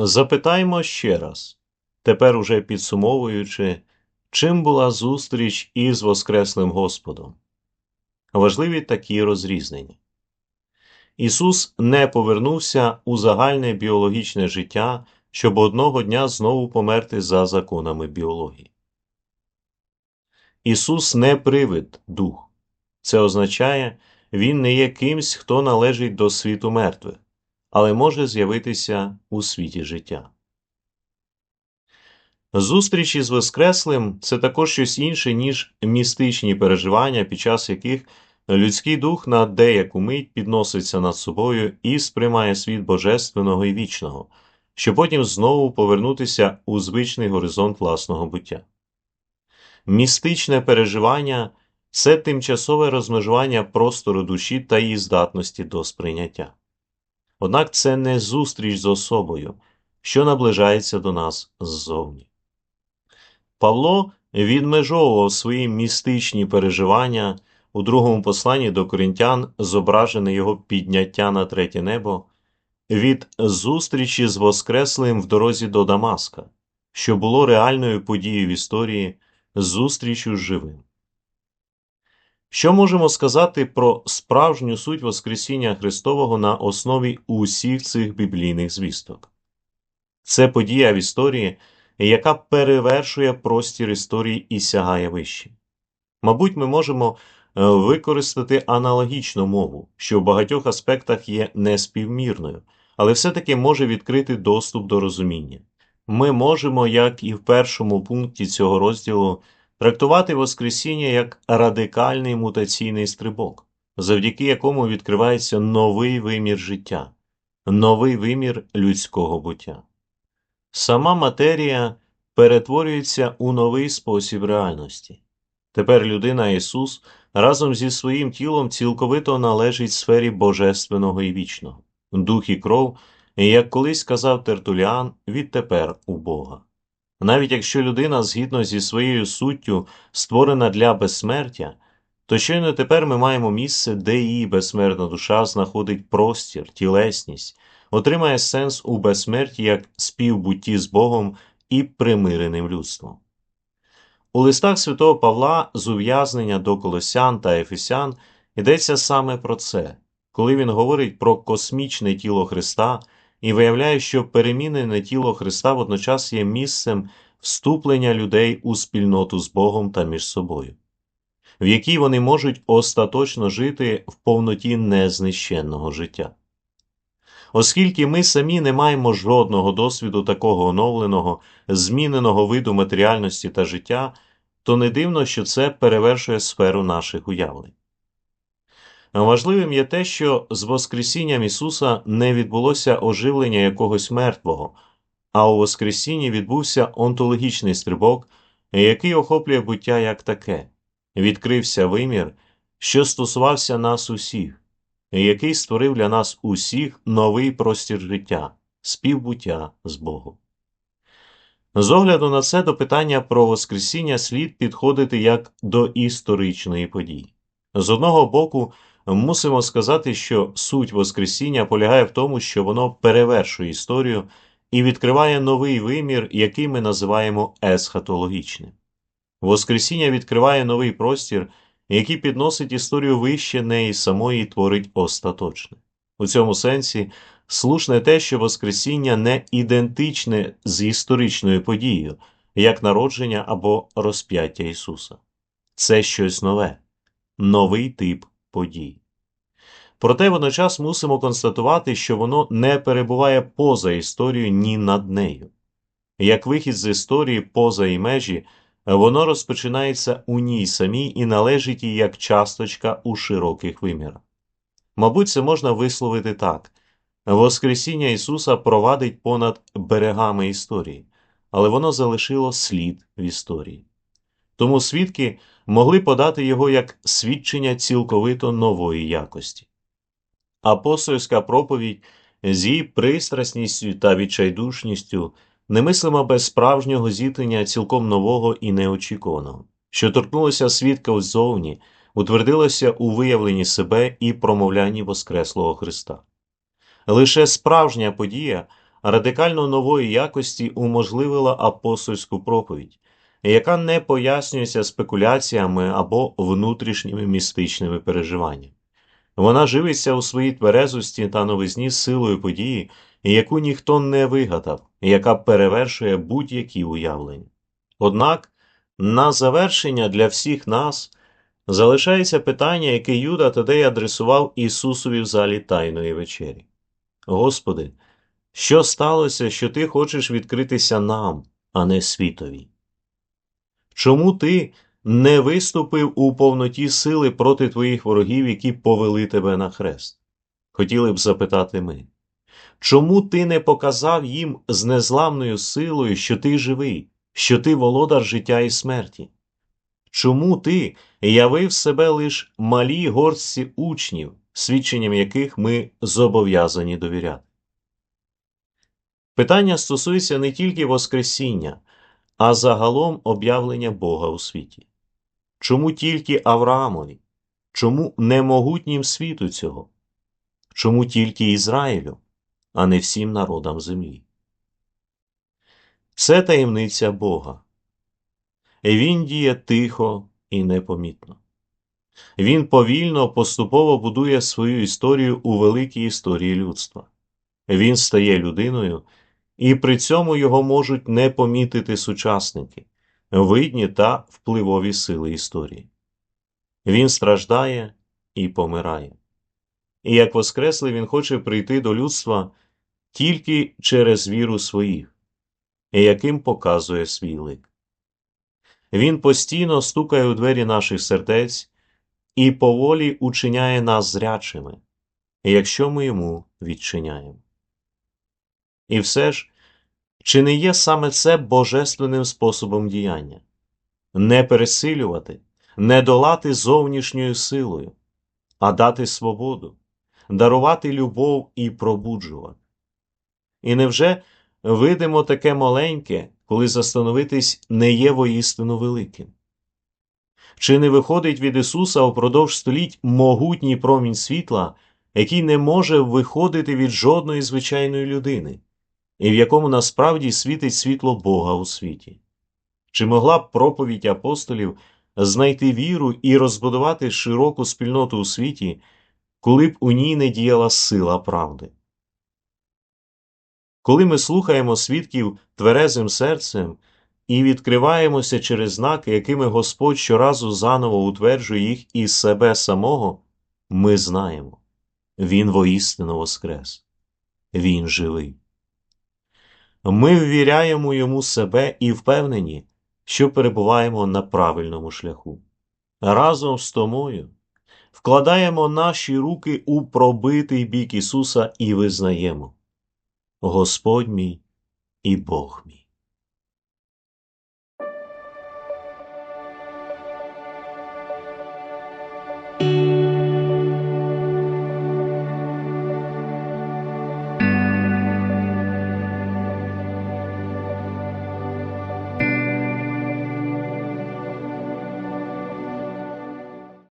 Запитаймо ще раз, тепер уже підсумовуючи, чим була зустріч із Воскреслим Господом. Важливі такі розрізнення. Ісус не повернувся у загальне біологічне життя, щоб одного дня знову померти за законами біології. Ісус не привид дух. Це означає, Він не є кимсь, хто належить до світу мертвих, але може з'явитися у світі життя. Зустріч із Воскреслим це також щось інше, ніж містичні переживання, під час яких людський дух на деяку мить підноситься над собою і сприймає світ божественного і вічного, щоб потім знову повернутися у звичний горизонт власного буття. Містичне переживання це тимчасове розмежування простору душі та її здатності до сприйняття. Однак це не зустріч з особою, що наближається до нас ззовні. Павло відмежовував свої містичні переживання у другому посланні до коринтян, зображене його підняття на третє небо, від зустрічі з Воскреслим в дорозі до Дамаска, що було реальною подією в історії зустрічю з живим. Що можемо сказати про справжню суть Воскресіння Христового на основі усіх цих біблійних звісток? Це подія в історії, яка перевершує простір історії і сягає вище. Мабуть, ми можемо е, використати аналогічну мову, що в багатьох аспектах є неспівмірною, але все-таки може відкрити доступ до розуміння. Ми можемо, як і в першому пункті цього розділу, трактувати Воскресіння як радикальний мутаційний стрибок, завдяки якому відкривається новий вимір життя, новий вимір людського буття. Сама матерія перетворюється у новий спосіб реальності. Тепер людина Ісус разом зі своїм тілом цілковито належить сфері божественного і вічного, дух і кров, як колись казав Тертуліан, відтепер у Бога. Навіть якщо людина згідно зі своєю суттю створена для безсмертя, то щойно тепер ми маємо місце, де її безсмертна душа знаходить простір, тілесність, отримає сенс у безсмерті як співбутті з Богом і примиреним людством. У листах святого Павла з ув'язнення до Колосян та Ефесян йдеться саме про це, коли він говорить про космічне тіло Христа і виявляє, що перемінене тіло Христа водночас є місцем вступлення людей у спільноту з Богом та між собою, в якій вони можуть остаточно жити в повноті незнищенного життя. Оскільки ми самі не маємо жодного досвіду такого оновленого, зміненого виду матеріальності та життя, то не дивно, що це перевершує сферу наших уявлень. Важливим є те, що з Воскресінням Ісуса не відбулося оживлення якогось мертвого, а у Воскресінні відбувся онтологічний стрибок, який охоплює буття як таке, відкрився вимір, що стосувався нас усіх, який створив для нас усіх новий простір життя, співбуття з Богом. З огляду на це до питання про Воскресіння слід підходити як до історичної події. З одного боку, мусимо сказати, що суть Воскресіння полягає в тому, що воно перевершує історію і відкриває новий вимір, який ми називаємо есхатологічним. Воскресіння відкриває новий простір, який підносить історію вище неї самої і творить остаточне. У цьому сенсі слушне те, що Воскресіння не ідентичне з історичною подією, як народження або розп'яття Ісуса. Це щось нове, новий тип подій. Проте водночас мусимо констатувати, що воно не перебуває поза історією ні над нею. Як вихід з історії поза і межі, воно розпочинається у ній самій і належить їй як часточка у широких вимірах. Мабуть, це можна висловити так Воскресіння Ісуса провадить понад берегами історії, але воно залишило слід в історії. Тому свідки могли подати його як свідчення цілковито нової якості. Апостольська проповідь з її пристрасністю та відчайдушністю немислима без справжнього зіткнення цілком нового і неочікуваного, що торкнулося свідка ззовні, утвердилося у виявленні себе і промовлянні Воскреслого Христа. Лише справжня подія радикально нової якості уможливила апостольську проповідь, яка не пояснюється спекуляціями або внутрішніми містичними переживаннями. Вона живиться у своїй тверезості та новизні силою події, яку ніхто не вигадав, яка перевершує будь-які уявлення. Однак, на завершення для всіх нас залишається питання, яке Юда тоді адресував Ісусові в залі Тайної вечері. Господи, що сталося, що Ти хочеш відкритися нам, а не світові? Чому ти не виступив у повноті сили проти твоїх ворогів, які повели тебе на хрест? Хотіли б запитати ми. Чому ти не показав їм з незламною силою, що ти живий, що ти володар життя і смерті? Чому ти явив себе лиш малій горстці учнів, свідченням яких ми зобов'язані довіряти? Питання стосується не тільки Воскресіння, а загалом об'явлення Бога у світі. Чому тільки Авраамові? Чому не могутнім світу цього? Чому тільки Ізраїлю, а не всім народам землі? Це таємниця Бога. Він діє тихо і непомітно. Він повільно, поступово будує свою історію у великій історії людства. Він стає людиною, і при цьому його можуть не помітити сучасники, видні та впливові сили історії. Він страждає і помирає. І як Воскреслий він хоче прийти до людства тільки через віру своїх, яким показує свій лик. Він постійно стукає у двері наших сердець і поволі учиняє нас зрячими, якщо ми йому відчиняємо. І все ж, чи не є саме це божественним способом діяння? Не пересилювати, не долати зовнішньою силою, а дати свободу, дарувати любов і пробуджувати. І невже видимо таке маленьке, коли застановитись не є воістину великим? Чи не виходить від Ісуса впродовж століть могутній промінь світла, який не може виходити від жодної звичайної людини? І в якому насправді світить світло Бога у світі? Чи могла б проповідь апостолів знайти віру і розбудувати широку спільноту у світі, коли б у ній не діяла сила правди? Коли ми слухаємо свідків тверезим серцем і відкриваємося через знаки, якими Господь щоразу заново утверджує їх із себе самого, ми знаємо Він воістину воскрес, Він живий. Ми ввіряємо йому себе і впевнені, що перебуваємо на правильному шляху. Разом з Томою вкладаємо наші руки у пробитий бік Ісуса і визнаємо Господь мій і Бог мій.